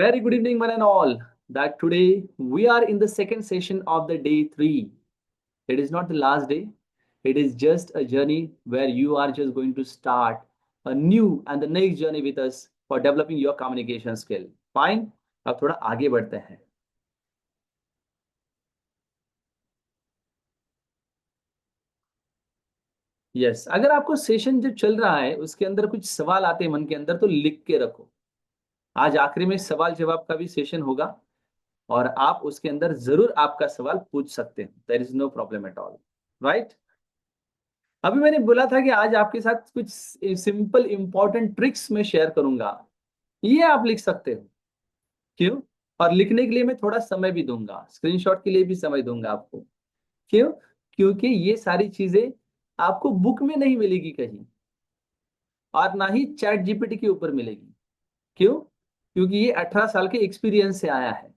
Very good evening, one and all. That today we are in the second session of the day three. It is not the last day. It is just a journey where you are just going to start a new and the next journey with us for developing your communication skill. Fine. अब थोड़ा आगे बढ़ते हैं yes yes, अगर आपको session जो चल रहा है उसके अंदर कुछ सवाल आते हैं मन के अंदर तो लिख के रखो आज आखिरी में सवाल जवाब का भी सेशन होगा और आप उसके अंदर ज़रूर आपका सवाल पूछ सकते हैं। There is no problem at all right अभी मैंने बोला था कि आज आपके साथ कुछ सिंपल इंपॉर्टेंट ट्रिक्स में शेयर करूँगा। ये आप लिख सकते हो। क्यों? और लिखने के लिए मैं थोड़ा समय भी दूँगा। स्क्रीनशॉट के लिए भी समय दूँगा आपको। क्यों? क्योंकि ये सारी चीज़ें आपको बुक में नहीं मिलेगी कहीं। और ना ही चैट जीपीटी के ऊपर मिलेगी। क्यों? क्योंकि ये 18 साल के एक्सपीरियंस से आया है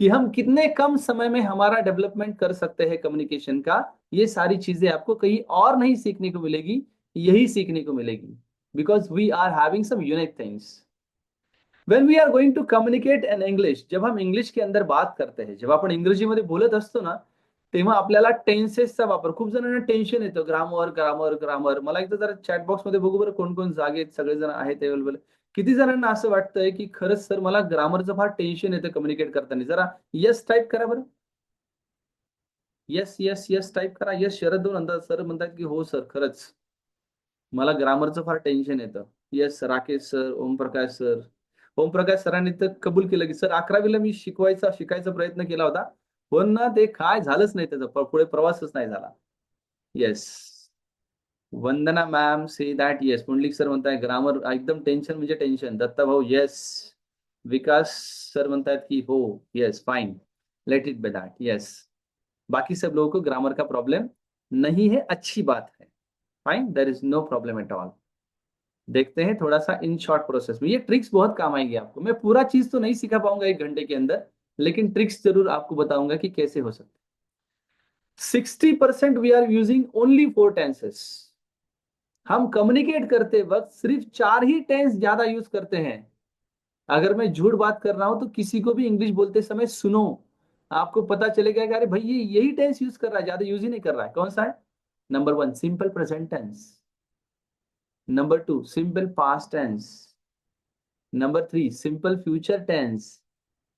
कि हम कितने कम समय में हमारा डेवलपमेंट कर सकते हैं कम्युनिकेशन का। ये सारी चीज़ें आपको कहीं और नहीं सीखने को मिलेगी, यही सीखने को मिलेगी। Because we are having some unique things when we are going to communicate in English जब हम इंग्लिश के अंदर बात करते हैं, जब आपण इंग्रजीमध्ये बोलत असतो ना, तेव्हा आपल्याला टेन्सेसचा वापर, खूप जणांना टेन्शन येतं. ग्रामर ग्रामर ग्रामर मला एकदा जरा चॅट बॉक्स मध्ये बघू बरं कोण कोण जागेत सगळेजण आहेत अवेलेबल किती जणांना असं वाटतंय की खरंच सर मला ग्रामरचं फार टेन्शन येतं कम्युनिकेट करताना. जरा यस टाईप करा बरं. यस यस यस टाईप करा. यस शरद दोन अंदाज सर म्हणतात की हो सर खरंच. मला ग्रामरचं फार टेन्शन येतं. Yes Rakesh sir Omprakash sir. Omprakash सरांनी तर कबूल केलं की सर अकरावीला मी शिकवायचा शिकायचा प्रयत्न केला होता. पण ना ते काय झालंच नाही त्याचा. पुढे प्रवासच नाही झाला. Yes Vandana ma'am say that yes Pundalik sir बनता है ग्रामर एकदम टेंशन मुझे टेन्शन दत्ता भाऊ येस विकास सर म्हणतायत की, हो yes fine let it be that yes बाकी सब लोगों को ग्रामर का प्रॉब्लम नहीं है, अच्छी बात है। Fine there is no problem at all देखते हैं थोड़ा सा इन शॉर्ट प्रोसेस में। ये ट्रिक्स बहुत काम आएँगी आपको। मैं पूरा चीज़ तो नहीं सिखा पाऊँगा एक घंटे के अंदर, लेकिन ट्रिक्स ज़रूर आपको बताऊँगा कि कैसे हो सकते sixty percent we are using only four tenses हम कम्युनिकेट करते वक्त सिर्फ़ चार ही टेंस ज़्यादा यूज़ करते हैं। अगर मैं झूठ बात कर रहा हूँ तो किसी को भी इंग्लिश बोलते समय सुनो। आपको पता चलेगा कि अरे भाई, ये यही टेंस यूज़ कर रहा है, ज़्यादा यूज़ ही नहीं कर रहा है। कौन सा है? Number one simple present tense number two simple past tense number three simple future tense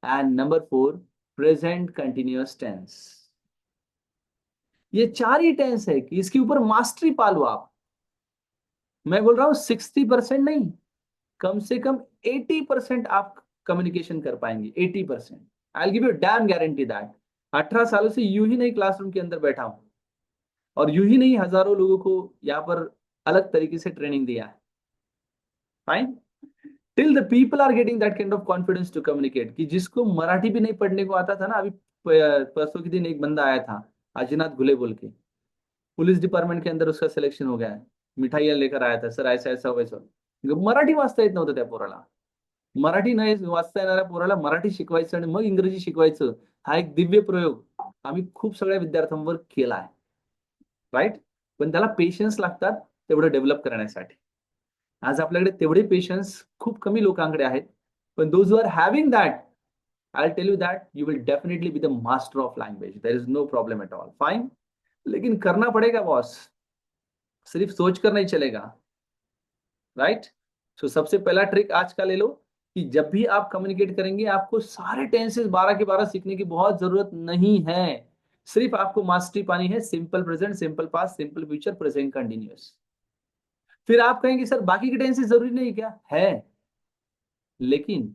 and number four present continuous tense ये चार ही टेंस है कि इसके ऊपर मास्टरी पालो आप। मैं बोल रहा हूँ सिक्सटी परसेंट नहीं, कम से कम एटी परसेंट आप कम्युनिकेशन कर पाएँगे, eighty percent. I give you damn guarantee that अठारह सालों से यू ही नहीं क्लासरूम के अंदर बैठा हूँ। और यू ही नहीं हज़ारों लोगों को यहाँ पर अलग तरीके से ट्रेनिंग दिया है। Fine till the people are getting that kind of confidence to communicate कि जिसको मराठी भी नहीं पढ़ने को आता था ना, अभी परसों के दिन एक बंदा आया था अजनाथ घुले बोल के। पुलिस डिपार्टमेंट के अंदर उसका सिलेक्शन हो गया है। मिठाई लेकर आया था सर ऐसा ऐसा वैसा मराठी वाचता येत नव्हतं त्या पोराला. मराठी नाही वाचता येणाऱ्या पोराला मराठी शिकवायचं आणि मग इंग्रजी शिकवायचं हा एक दिव्य प्रयोग आम्ही खूप सगळ्या विद्यार्थ्यांवर केला आहे. राईट पण त्याला पेशन्स लागतात तेवढं डेव्हलप करण्यासाठी. आज आपल्याकडे तेवढे पेशन्स खूप कमी लोकांकडे आहेत. पण those are having that I tell you that you will definitely be the master of language there is no problem at all fine लेकिन करना पड़ेगा बॉस सिर्फ़ सोच कर नहीं चलेगा राइट सो सबसे पहला ट्रिक आज का ले लो कि जब भी आप कम्युनिकेट करेंगे, आपको सारे टेंसेस बारह के बारह सीखने की बहुत ज़रूरत नहीं है। सिर्फ़ आपको मास्टरी पानी है simple present simple past simple future present continuous फिर आप कहेंगे, सर, बाकी के टेंसेस ज़रूरी नहीं क्या? है। लेकिन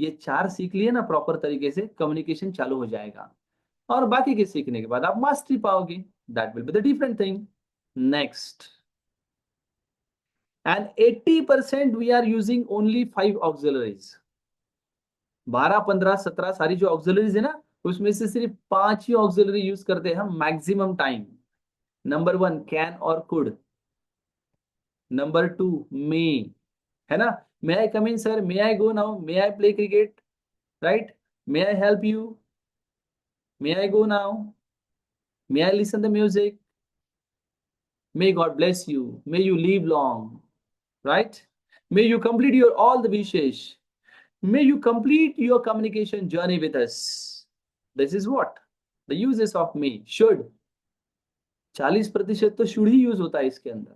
ये चार सीख लिए ना प्रॉपर तरीके से कम्युनिकेशन चालू हो जाएगा। और बाकी के सीखने के बाद आप मास्टरी पाओगे। That will be the different thing next and 80% we are using only five auxiliaries. बारह, पंद्रह, सत्रह सारी जो ऑक्सिलरीज है ना, उसमें से सिर्फ़ पाँच ही ऑक्सिलरी यूज़ करते हैं हम maximum time number one can और कुड नंबर टू मे है ना? May I come in sir may I go now may I play cricket right may I help you may I go now may I listen the music may God bless you may you live long right? May you complete your, all the wishes. May you complete your communication journey with us this is what the uses of may should चालीस प्रतिशत तो should he use होता है इसके अंदर.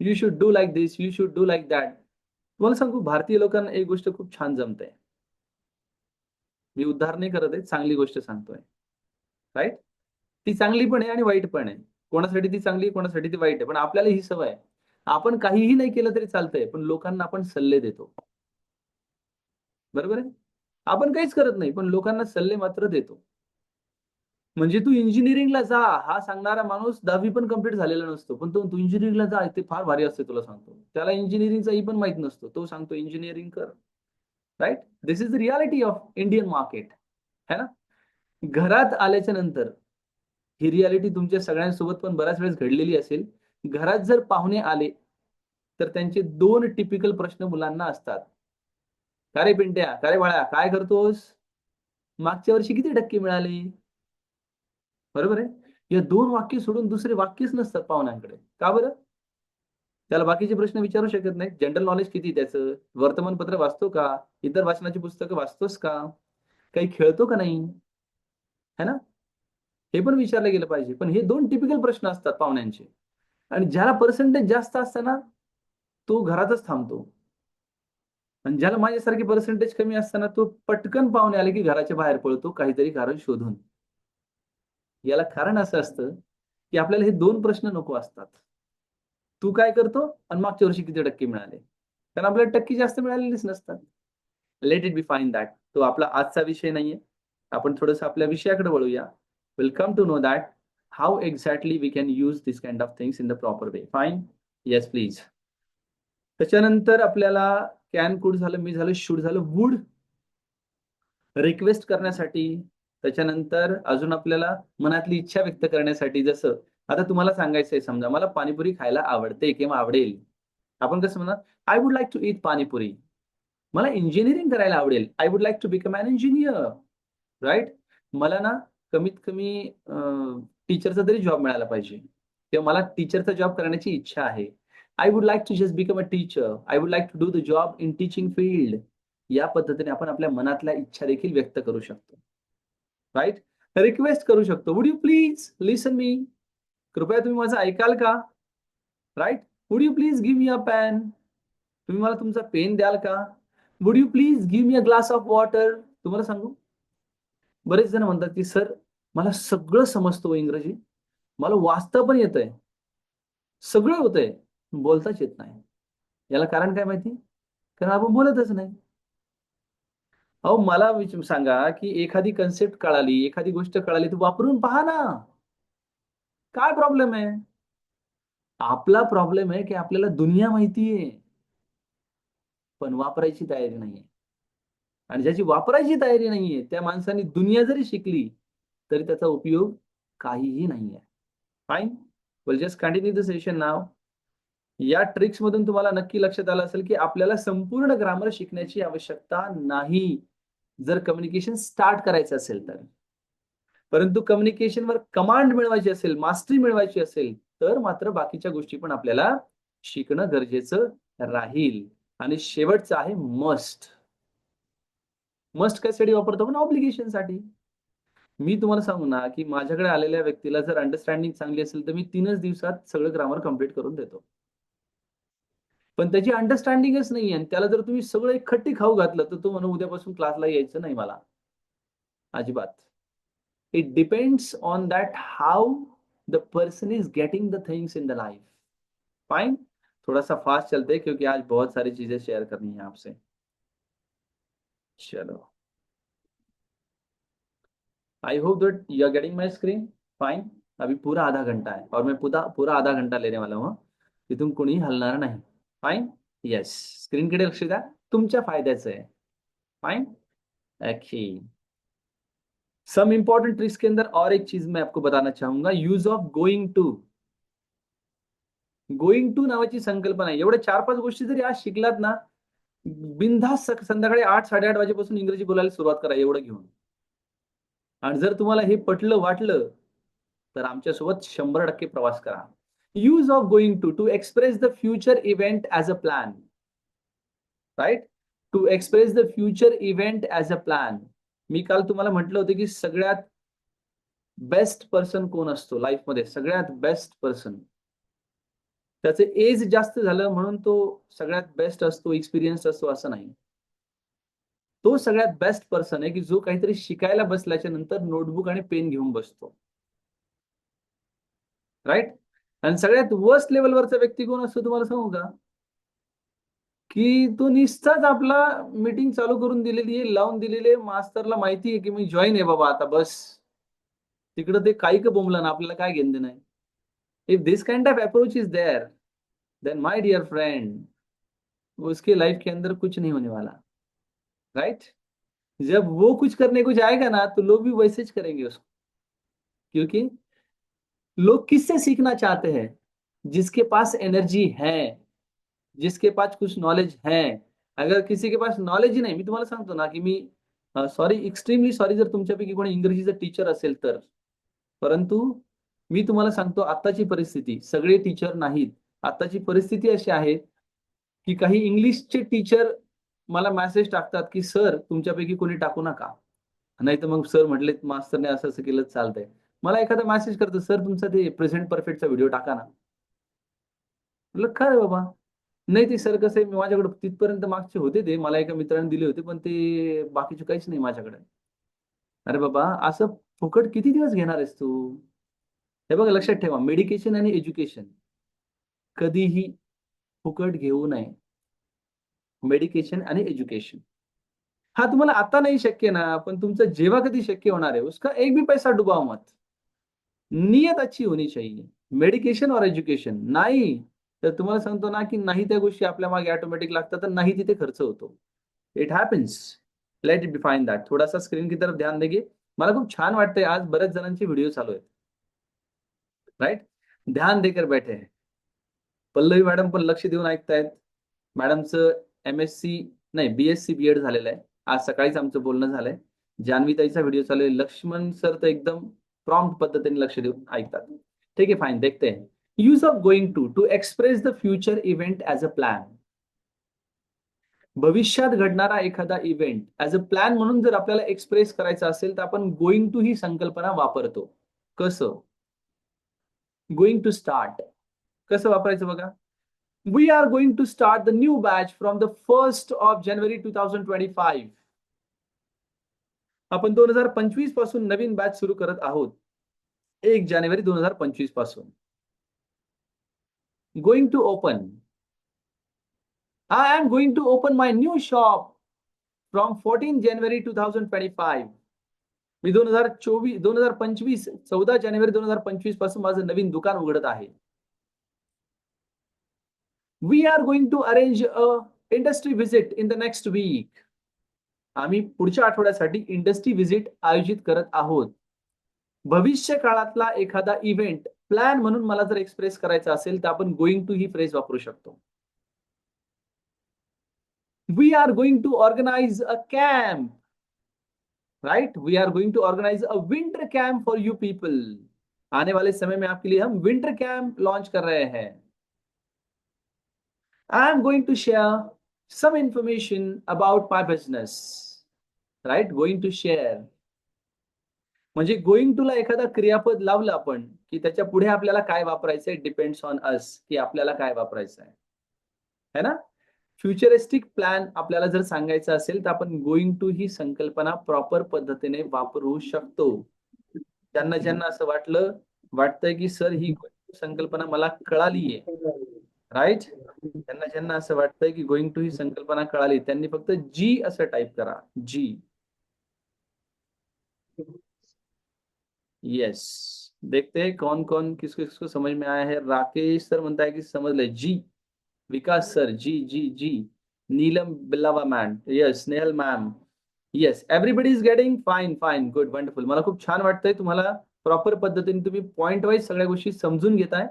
You should do like this you should do like that तुम्हाला सांगू भारतीय लोकांना एक गोष्ट खूप छान जमते मी उद्धार नाही करत आहे, चांगली गोष्ट सांगतोय. राईट ती चांगली पण आहे आणि वाईट पण आहे. कोणासाठी ती चांगली कोणासाठी ती वाईट आहे. पण आपल्याला ही सवय आहे. आपण काहीही नाही केलं तरी चालतंय पण लोकांना आपण सल्ले देतो. बरोबर आहे? आपण काहीच करत नाही पण लोकांना सल्ले मात्र देतो. म्हणजे तू इंजिनिअरिंगला जा हा सांगणारा माणूस दहावी पण कंप्लीट झालेला नसतो पण तो तू इंजिनिअरिंगला जा ते फार भारी असते तुला सांगतो. त्याला इंजिनिअरिंगचाही पण माहीत नसतो. तो सांगतो इंजिनिअरिंग कर. Right this is the reality of Indian market है ना? घरात आल्याच्यानंतर ही रियालिटी तुमच्या सगळ्यांसोबत पण बऱ्याच वेळेस घडलेली असेल. घरात जर पाहुणे आले तर त्यांचे दोन टिपिकल प्रश्न मुलांना असतात. का रे पिंट्या? का रे बाळा? काय करतोस? मागच्या वर्षी किती टक्के मिळाले? बरोबर आहे? या दोन वाक्य सोडून दुसरे वाक्यच नसतात पाहुण्यांकडे. का बरं? त्याला बाकीचे प्रश्न विचारू शकत नाही जनरल नॉलेज किती त्याचं? वर्तमानपत्र वाचतो का? इतर वाचनाची पुस्तकं वाचतोस का? काही खेळतो का नाही? है ना? हे पण विचारलं गेलं पाहिजे. पण हे दोन टिपिकल प्रश्न असतात पाहुण्यांचे. आणि ज्याला पर्सेंटेज जास्त असताना तो घरातच थांबतो. आणि ज्याला माझ्यासारखे पर्सेंटेज कमी असताना तो पटकन पाहुणे आले की घराच्या बाहेर पळतो काहीतरी कारण शोधून. याला कारण असं असतं की आपल्याला हे दोन प्रश्न नको असतात. तू काय करतो? आणि मागच्या वर्षी किती टक्के मिळाले? कारण आपल्याला टक्के जास्त मिळालेलीच नसतात. Let it be fine that तो आपला आजचा विषय नाहीये. आपण थोडस आपल्या विषयाकडे वळूया. We'll come to know that how exactly we can use this kind of things in the proper way fine yes please त्याच्यानंतर आपल्याला कॅन कुड झालं मी झालं शूड झालं वूड रिक्वेस्ट करण्यासाठी त्याच्यानंतर अजून आपल्याला मनातली इच्छा व्यक्त करण्यासाठी जसं आता तुम्हाला सांगायचंय समजा मला पाणीपुरी खायला आवडते किंवा आवडेल. आपण कसं म्हणा I would like to eat panipuri. मला इंजिनिअरिंग करायला आवडेल. I would like to become an engineer right मला ना कमीत कमी टीचरचा तरी जॉब मिळाला पाहिजे. किंवा मला टीचरचा जॉब करण्याची इच्छा आहे. I would like to just become a teacher I would like to do the job in teaching field या पद्धतीने आपण आपल्या मनातल्या इच्छा देखील व्यक्त करू शकतो. राईट रिक्वेस्ट करू शकतो. Would you please listen me कृपया तुम्ही माझं ऐकाल का? Right would you please give me a pen तुम्ही मला तुमचा पेन द्याल का? Would you please give me a glass of water तुम्हाला सांगू? बरेच जण म्हणतात की सर मला सगळं समजतो हो इंग्रजी. मला वाचता पण येत आहे सगळं होतंय. बोलताच येत नाही. याला कारण काय माहिती? कारण आपण बोलतच नाही. अहो मला सांगा की एखादी कन्सेप्ट कळाली एखादी गोष्ट कळाली तू वापरून पहा ना. काय प्रॉब्लेम आहे? आपला प्रॉब्लेम आहे की आपल्याला दुनिया माहिती आहे पण वापरायची तयारी नाहीये. आणि ज्याची वापरायची तयारी नाहीये त्या माणसाने दुनिया जरी शिकली तरी त्याचा उपयोग काहीही नाहीये. Fine well just continue the session now या ट्रिक्स मधून तुम्हाला नक्की लक्षात आलं असेल की आपल्याला संपूर्ण ग्रामर शिकण्याची आवश्यकता नाही. जर कम्युनिकेशन स्टार्ट करायचं असेल तर. परंतु कम्युनिकेशनवर कमांड मिळवायची असेल मास्टरी मिळवायची असेल तर मात्र बाकीच्या गोष्टी पण आपल्याला शिकणं गरजेचं राहील. आणि शेवटचं आहे मस्ट मस्ट कशासाठी वापरतो पण ऑब्लिगेशनसाठी. मी तुम्हाला सांगू ना की माझ्याकडे आलेल्या व्यक्तीला जर अंडरस्टँडिंग चांगली असेल तर मी तीनच दिवसात सगळं ग्रामर कंप्लीट करून देतो. पण त्याची अंडरस्टँडिंगच नाही आणि त्याला जर तुम्ही सगळं एक खट्टी खाऊ घातलं तर तो म्हणून उद्यापासून क्लासला यायचं नाही मला. अजिबात. It depends on that how the person is getting the things in the life fine थोड़ा सा फास्ट चलते हैं क्योंकि आज बहुत सारी चीजें शेयर करनी है आपसे. चलो। I hope that you are getting my screen fine अभी पूरा आधा घंटा है और मैं पूरा पूरा आधा घंटा लेने वाला हूँ। तिथून हलणार नाही। फाइन यस स्क्रीनकडे लक्ष द्या. तुमच्या फायद्याचं आहे. Fine okay some important tricks के अंदर और एक चीज़ मैं आपको बताना चाहूँगा. Use of going to going to नावाची संकल्पना एवढ्या चार पाच गोष्टी जरी आज शिकलात ना बिनधास संध्याकाळी आठ साडेआठ वाजेपासून इंग्रजी बोलायला सुरुवात करा एवढं घेऊन. आणि जर तुम्हाला हे पटलं वाटलं तर आमच्यासोबत शंभर टक्के प्रवास करा. Use of going to to express the future event as a plan right to express the future event as a plan मी काल तुम्हाला म्हटलं होतं की सगळ्यात बेस्ट पर्सन कोण असतो? लाईफमध्ये सगळ्यात बेस्ट पर्सन त्याचं एज जास्त झालं म्हणून तो सगळ्यात बेस्ट असतो एक्सपिरियन्स असतो असं नाही. तो सगळ्यात बेस्ट पर्सन आहे की जो काहीतरी शिकायला बसल्याच्या नंतर नोटबुक आणि पेन घेऊन बसतो. राईट आणि सगळ्यात वर्स्ट लेवलवरचा व्यक्ती कोण असतो तुम्हाला सांगू का? की तो निस्ताच आपला मीटिंग चालू करून दिलेली आहे लावून दिलेली आहे. मास्तरला माहिती आहे की मी जॉईन आहे बाबा आता बस. तिकडं ते काही का बोंबला ना आपल्याला काय घेणं नाही if this kind of approach is there then my dear friend उसके लाइफ के अंदर कुछ नहीं होने वाला राइट right? जब वो कुछ करने को जाएगा ना तो लोग भी वैसे करेंगे उसको, क्योंकि लोग किससे सीखना चाहते हैं जिसके पास एनर्जी है, जिसके पास कुछ नॉलेज है अगर किसी के पास नॉलेज ही नाही, मी तुम्हाला सांगतो ना की मी सॉरी एक्स्ट्रीमली सॉरी जर तुमच्यापैकी कोणी इंग्रजीचं टीचर असेल तर, परंतु मी तुम्हाला सांगतो आत्ताची परिस्थिती. सगळे टीचर नाहीत. आताची परिस्थिती अशी आहे की काही इंग्लिशचे टीचर मला मेसेज टाकतात की सर तुमच्यापैकी कोणी टाकू नका. नाही तर मग सर म्हटले मास्तरने असं असं केलं चालतंय. मला एखादा मेसेज करतो सर तुमचा ते प्रेझेंट परफेक्टचा व्हिडिओ टाका ना. म्हटलं काय बाबा? नाही ते सर कसं आहे माझ्याकडे तिथपर्यंत मागचे होते ते. मला एका मित्राने दिले होते पण ते बाकीचे काहीच नाही माझ्याकडे. अरे बाबा असं फुकट किती दिवस घेणार आहेस तू? हे बघा लक्षात ठेवा. मेडिकेशन आणि एज्युकेशन कधीही फुकट घेऊ नये. मेडिकेशन आणि एज्युकेशन. हा तुम्हाला आता नाही शक्य ना पण तुमचं जेव्हा कधी शक्य होणार आहे उसका एक भी पैसा डुबाव मत. नियत अच्छी होनी चाहिए. मेडिकेशन और एज्युकेशन. नाही तर तुम्हाला सांगतो ना की नाही त्या गोष्टी आपल्या मागे ऑटोमॅटिक लागतात तर नाही तिथे खर्च होतो. It happens let it define that थोडासा स्क्रीन की तरफ ध्यान देगे. मला खूप छान वाटतंय आज. बऱ्याच जणांचे व्हिडिओ चालू आहेत. राईट ध्यान देकर बैठे हैं। पल्लवी मॅडम पण लक्ष देऊन ऐकतायत. मॅडमचं एम एस सी नाही B S C B Ed झालेलं आहे. आज सकाळीच आमचं बोलणं झालंय. जान्हवीताईचा व्हिडिओ चालू आहे. लक्ष्मण सर तर एकदम प्रॉम्प्ट पद्धतीने लक्ष देऊन ऐकतात. ठीक आहे फाईन देखते use of going to to express the future event as a plan भविष्यात घडणारा एखादा इव्हेंट ऍज अ प्लॅन म्हणून जर आपल्याला एक्सप्रेस करायचा असेल तर आपण गोइंग टू ही संकल्पना वापरतो. कसं? गोइंग टू स्टार्ट कसं वापरायचं बघा we are going to start the new batch from the first of January two thousand twenty five आपण दोन हजार पंचवीस पासून नवीन बॅच सुरू करत आहोत एक जानेवारी दोन हजार पंचवीस पासून going to open I am going to open my new shop from fourteen January two thousand twenty five मी दोन हजार चोवीस दोन हजार पंचवीस चौदा जानेवारी दोन हजार पंचवीसपासून माझं नवीन दुकान उघडत आहे. We are going to arrange a industry visit in the next week आम्ही पुढच्या आठवड्यासाठी इंडस्ट्री व्हिजिट आयोजित करत आहोत. भविष्य काळातला एखादा इव्हेंट प्लॅन म्हणून मला जर एक्सप्रेस करायचा असेल तर आपण गोइंग टू ही फ्रेज वापरू शकतो. We are going to organise a camp right we are going to organise a winter camp for you people आने वाले समय में आपके लिए हम विंटर कैंप लॉन्च कर रहे हैं। I am going to share some information about my business right going to share म्हणजे गोइंग टूला एखादा क्रियापद लावलं आपण की त्याच्या पुढे आपल्याला काय वापरायचंय डिपेंड्स ऑन अस की आपल्याला काय वापरायचं आहे है ना? फ्युचरिस्टिक प्लॅन आपल्याला जर सांगायचं असेल तर आपण गोइंग टू ही संकल्पना प्रॉपर पद्धतीने वापरू शकतो. ज्यांना ज्यांना असं वाटलं वाटतंय की सर ही संकल्पना मला कळालीये. राईट त्यांना ज्यांना असं वाटतंय की गोइंग टू ही संकल्पना कळाली त्यांनी फक्त जी असं टाईप करा. जी. येस देखते कौन कौन किसको किसको समझ में आया है? राकेश सर म्हणताय की समजलंय. Ji. Vikas sir ji ji ji Neelam Billava ma'am yes Snehal ma'am yes everybody is getting fine fine good wonderful मला खूप छान वाटतंय तुम्हाला प्रॉपर पद्धतीने तुम्ही पॉइंट वाईज सगळ्या गोष्टी समजून घेताय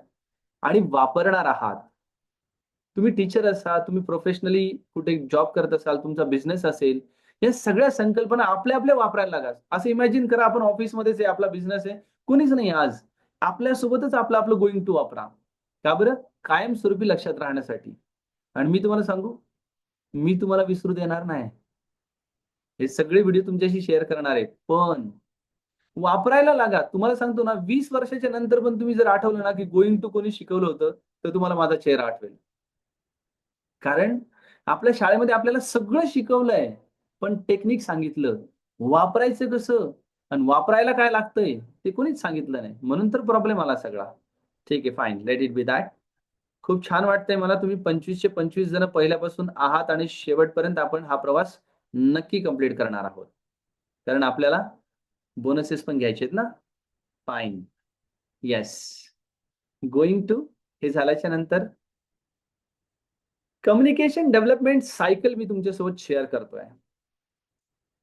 आणि वापरणार आहात. तुम्ही टीचर असाल तुम्ही प्रोफेशनली कुठे जॉब करत असाल तुमचा बिझनेस असेल या सगळ्या संकल्पना आपल्या आपल्या वापरायला लागा. असं इमॅजिन करा आपण ऑफिसमध्येच आहे आपला बिझनेस आहे. कोणीच नाही आज. आपल्यासोबतच आपलं आपलं गोइंग टू वापरा. का बरं? कायमस्वरूपी लक्षात राहण्यासाठी. आणि मी तुम्हाला सांगू मी तुम्हाला विसरू देणार नाही. हे सगळे व्हिडिओ तुमच्याशी शेअर करणार आहे पण वापरायला लागा. तुम्हाला सांगतो ना वीस वर्षाच्या नंतर पण तुम्ही जर आठवलं ना की गोइंग टू कोणी शिकवलं होतं तर तुम्हाला माझा चेहरा आठवेल. कारण आपल्या शाळेमध्ये आपल्याला सगळं शिकवलंय. पण टेक्निक सांगितलं. वापरायचं कसं? आणि वापरायला काय लागतंय? ते कोणीच सांगितलं नाही. म्हणून तर प्रॉब्लेम आला सगळा. ठीक आहे fine let it be that खूप छान वाटतंय मला. तुम्ही पंचवीसशे पंचवीस जण पहिल्यापासून आहात आणि शेवटपर्यंत आपण हा प्रवास नक्की कंप्लीट करणार आहोत. कारण आपल्याला बोनसेस पण घ्यायचे आहेत ना? फाईन येस गोइंग टू हे झाल्याच्यानंतर कम्युनिकेशन डेव्हलपमेंट सायकल मी तुमच्यासोबत शेअर करतोय.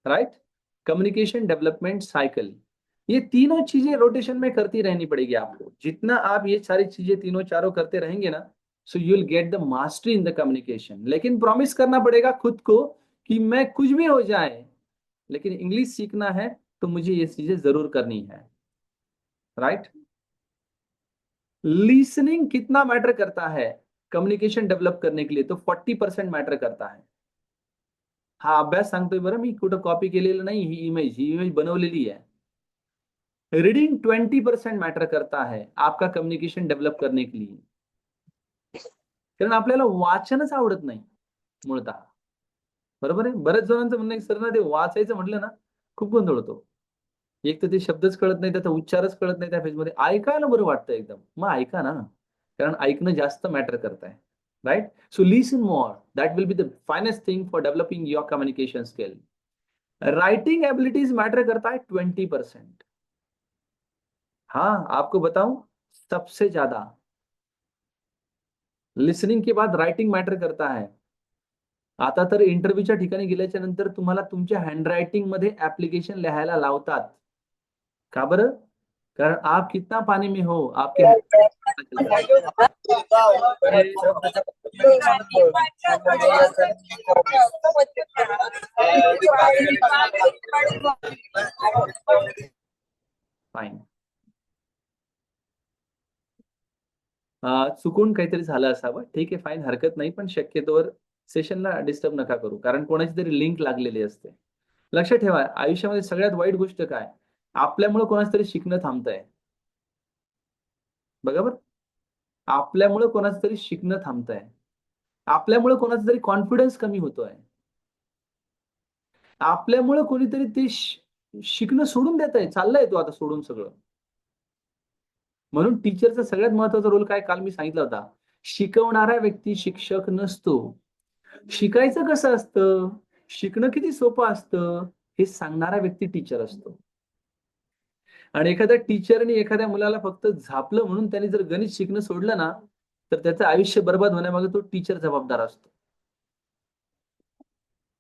राईट कम्युनिकेशन डेव्हलपमेंट सायकल ये तीनों चीज़ें रोटेशन में करती रहनी पड़ेगी आपको जितना आप ये सारी चीज़ें तीनों चारों करते रहेंगे ना so you will get the mastery in the communication लेकिन प्रॉमिस करना पड़ेगा खुद को कि मैं कुछ भी हो जाए, लेकिन इंग्लिश सीखना है तो मुझे ये चीज़ें ज़रूर करनी है। राइट लिसनिंग कितना मैटर करता है कम्युनिकेशन डेवलप करने के लिए तो फोर्टी परसेंट मैटर करता है। हा, अभ्यास सांगतोय बरं कॉपी केलेलं नाही, ही इमेज ही इमेज बनवलेली आहे। रीडिंग ट्वेंटी परसेंट मॅटर करता है आपका कम्युनिकेशन डेव्हलप करने के लिए। कारण आपल्याला वाचनच आवडत नाही मुळतः बरोबर आहे? बऱ्याच जणांचं म्हणणं सर ना, ते वाचायचं म्हटलं ना, खूप गोंधळ होतो. एक तर ते शब्दच कळत नाही, त्याचा उच्चारच कळत नाही त्या फेजमध्ये ऐकायला बरं वाटतं एकदम. मग ऐका ना. कारण ऐकणं जास्त मॅटर करत आहे right? So, listen more. That will be the finest thing for developing your communication skill abilities matter करता है ट्वेंटी परसेंट हाँ आपको बताऊँ सबसे ज़्यादा लिसनिंग के बाद रायटिंग मॅटर करता है। आता तर इंटरव्ह्यूच्या ठिकाणी गेल्याच्या नंतर तुम्हाला तुमच्या हँडरायटिंग मध्ये ऍप्लिकेशन लिहायला लावतात. का बरं? कारण आप कितना पानी में हो आपके फाईन चुकून काहीतरी झालं असावं. ठीक आहे फाईन हरकत नाही पण शक्यतोवर सेशनला डिस्टर्ब नका करू. कारण कोणाची तरी लिंक लागलेली असते. लक्षात ठेवा आयुष्यामध्ये सगळ्यात वाईट गोष्ट काय? आपल्यामुळे कोणाच तरी शिकणं थांबतंय. बरोबर आपल्यामुळे कोणाचं तरी शिकणं थांबतंय. आपल्यामुळे कोणाचा तरी कॉन्फिडन्स कमी होतोय. आपल्यामुळे कोणीतरी ते शिकणं सोडून देत आहे चाललंय तो आता सोडून सगळं. म्हणून टीचरचा सगळ्यात महत्त्वाचा रोल काय? काल मी सांगितला होता. शिकवणारा व्यक्ती शिक्षक नसतो. शिकायचं कसं असतं? शिकणं किती सोपं असतं? हे सांगणारा व्यक्ती टीचर असतो. आणि एखाद्या टीचरने एखाद्या मुलाला फक्त झापलं म्हणून त्यांनी जर गणित शिकणं सोडलं ना तर त्याचं आयुष्य बर्बाद होण्यामागे तो टीचर जबाबदार असतो.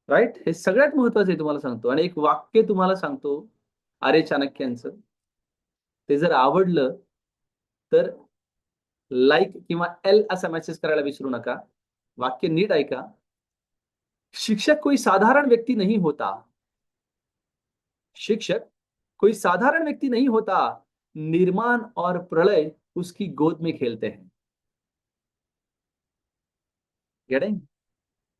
राईट हे सगळ्यात महत्वाचं आहे तुम्हाला सांगतो. आणि एक वाक्य तुम्हाला सांगतो. आर्य चाणक्यांचं ते जर आवडलं तर लाईक किंवा एल असा मेसेज करायला विसरू नका. वाक्य नीट ऐका. शिक्षक कोई साधारण व्यक्ति नहीं होता. शिक्षक कोई साधारण व्यक्ति नहीं होता. निर्माण और प्रलय उसकी गोद में खेलते हैं. गेटिंग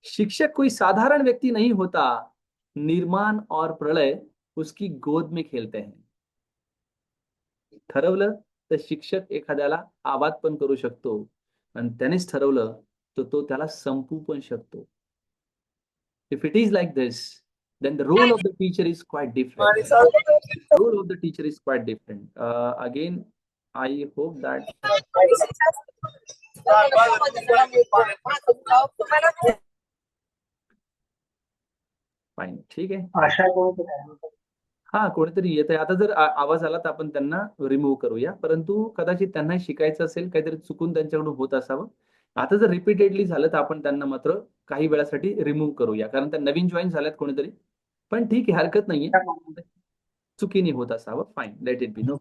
शिक्षक कोई साधारण व्यक्ति नहीं होता. निर्माण और प्रलय उसकी गोद में खेलते हैं. ठरवलं तर शिक्षक एखाद्याला आवाज़ पण करू शकतो आणि त्यानेच ठरवलं तर तो त्याला संपू पण शकतो if it is like this then the role of the teacher is quite different. The role of the teacher is quite different. Uh, again, I hope that. Fine ठीक आहे हा कोणीतरी येत आहे आता जर आवाज आला तर आपण त्यांना रिमूव्ह करूया. परंतु कदाचित त्यांना शिकायचं असेल काहीतरी चुकून त्यांच्याकडून होत असावं. आता जर रिपीटेडली झालं तर आपण त्यांना मात्र काही वेळासाठी रिमूव्ह करूया. कारण त्या नवीन जॉईन झाल्यात कोणीतरी. पण ठीक आहे हरकत नाहीये. चुकीने होत असावं. Fine let it be no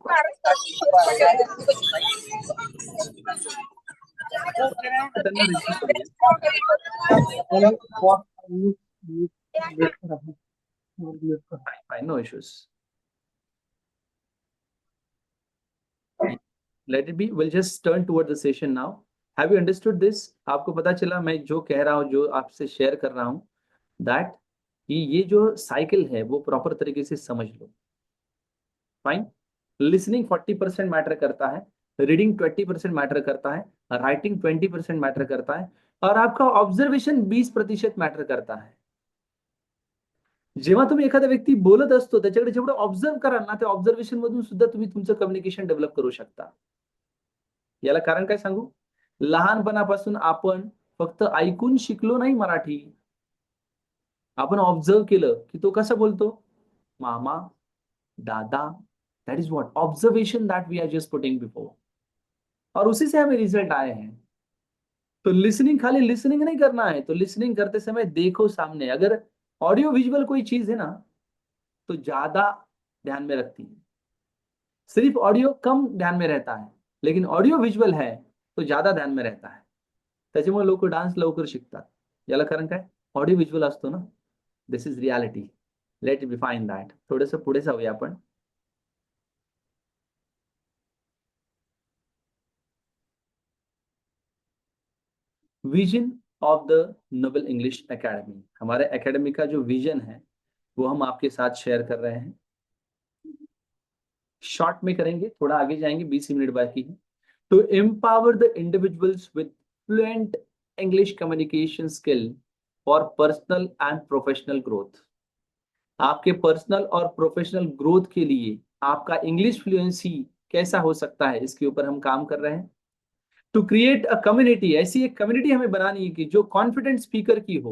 no issues let it be. We'll just turn toward the session now. Have you understood this आपको पता चला, मैं जो कह रहा हूँ, जो आपसे शेयर कर रहा हूँ दैट कि ये जो साइकिल है, वो प्रॉपर तरीके से समझ लो। Fine listening forty percent matter करता है रीडिंग ट्वेंटी परसेंट मैटर करता है राइटिंग ट्वेंटी परसेंट मैटर करता है, और आपका ऑब्झर्वेशन बीस प्रतिशत मॅटर करता है। जेव्हा तुम्ही एखादा व्यक्ती बोलत असतो त्याच्याकडे जेवढं ऑब्झर्व कराल ना त्या ऑब्झर्वेशन मधून सुद्धा तुम्ही तुमचं कम्युनिकेशन डेव्हलप करू शकता. याला कारण काय सांगू? लहानपणापासून आपण फक्त ऐकून शिकलो नाही मराठी. आपण ऑब्झर्व केलं की तो कसं बोलतो? मामा दादा that is what observation that we are just putting before और उसी से हमें रिजल्ट आए हैं। तो लिसनिंग खाली लिसनिंग नहीं करना है तो लिसनिंग करते समय देखो सामने। अगर ऑडियो विजुअल कोई चीज़ है ना तो ज़्यादा ध्यान में रखती है। सिर्फ़ ऑडियो कम ध्यान में रहता है, लेकिन ऑडिओ विज्युअल है तो ज़्यादा ध्यान में रहता है। त्याच्यामुळे लोक डान्स लवकर शिकतात याला कारण काय ऑडिओ विज्युअल असतो ना this is reality let be define that थोडस पुढे जाऊया आपण। Vision of the noble English academy हमारे एकेडमी का जो विजन है, वो हम आपके साथ शेयर कर रहे हैं। शॉर्ट में करेंगे, थोड़ा आगे जाएँगे, बीस मिनट बाकी है। To empower the individuals with fluent English communication skill for personal and professional growth आपके पर्सनल और प्रोफेशनल ग्रोथ के लिए आपका इंग्लिश फ्लुएंसी कैसा हो सकता है? इसके ऊपर हम काम कर रहे हैं। टू क्रिएट अ कम्युनिटी ऐसी एक कम्युनिटी हमें बनानी है कि जो कॉन्फिडेंट स्पीकर की हो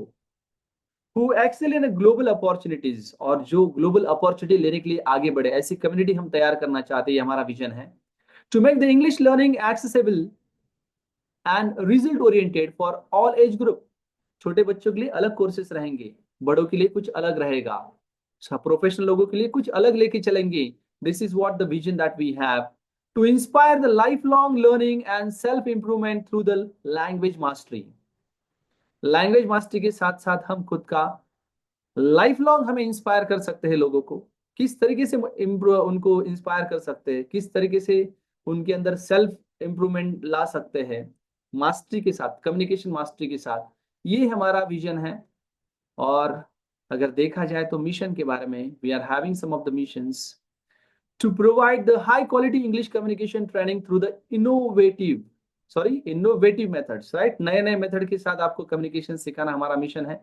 who excel in global opportunities और जो ग्लोबल अपॉर्चुनिटी लेने के लिए आगे बढ़े, ऐसी कम्युनिटी हम तैयार करना चाहते हैं हमारा विजन है। To make the English learning accessible and result oriented for all age group छोटे बच्चों के लिए अलग कोर्सेस रहेंगे, बड़ों के लिए कुछ अलग रहेगा प्रोफेशनल लोगों के लिए कुछ अलग लेके चलेंगे। This is what the vision that we have to inspire the lifelong learning and self improvement through the language mastery. Language mastery के साथ साथ हम खुद का लाइफ लॉन्ग हमें इंस्पायर कर सकते हैं लोगों को। किस तरीके से उनको इंस्पायर कर सकते हैं? किस तरीके से उनके अंदर सेल्फ इंप्रूवमेंट ला सकते हैं? मास्टरी के साथ कम्युनिकेशन मास्टरी के साथ। ये हमारा विजन है। और अगर देखा जाए तो मिशन के बारे में we are having some of the missions to provide the high quality English communication training through the innovative sorry innovative methods right नए नए मेथड के साथ आपको कम्युनिकेशन सिखाना हमारा मिशन है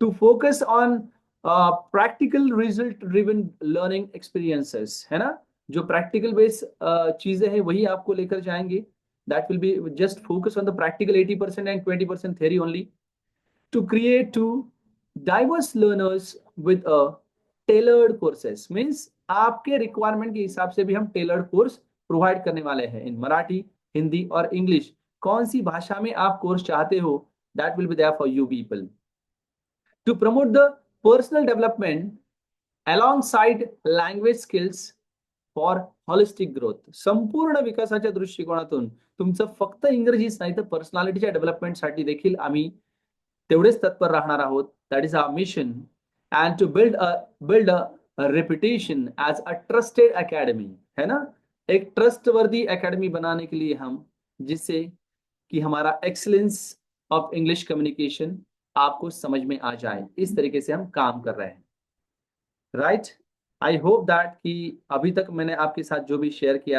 to focus on practical result driven learning experiences है ना जो प्रैक्टिकल बेस uh, चीज़ें हैं वही आपको लेकर जाएँगे that will be just focus on the practical 80% and 20% theory only to create two diverse learners with a tailored courses. Means आपके रिक्वायरमेंट के हिसाब से भी हम टेलर्ड कोर्स प्रोवाइड करने वाले हैं इन मराठी, हिंदी और इंग्लिश कौन सी भाषा में आप कोर्स चाहते हो? That will be there for you people to promote the personal development side language skills for holistic growth संपूर्ण विकासाच्या दृष्टिकोनातून तुमचं फक्त इंग्रजीच नाही तर पर्सनॅलिटीच्या डेव्हलपमेंटसाठी देखील आम्ही तेवढेच तत्पर राहणार आहोत. That is our mission and to build build a reputation as a trusted academy है ना? एक ट्रस्टवर्दी एकेडमी बनाने के लिए हम, जिससे कि हमारा एक्सलेंस ऑफ़ इंग्लिश कम्युनिकेशन आपको समझ में आ जाए। इस तरीके से हम काम कर रहे हैं। राइट आई होप दैट कि अभी तक मैंने आपके साथ जो भी शेयर किया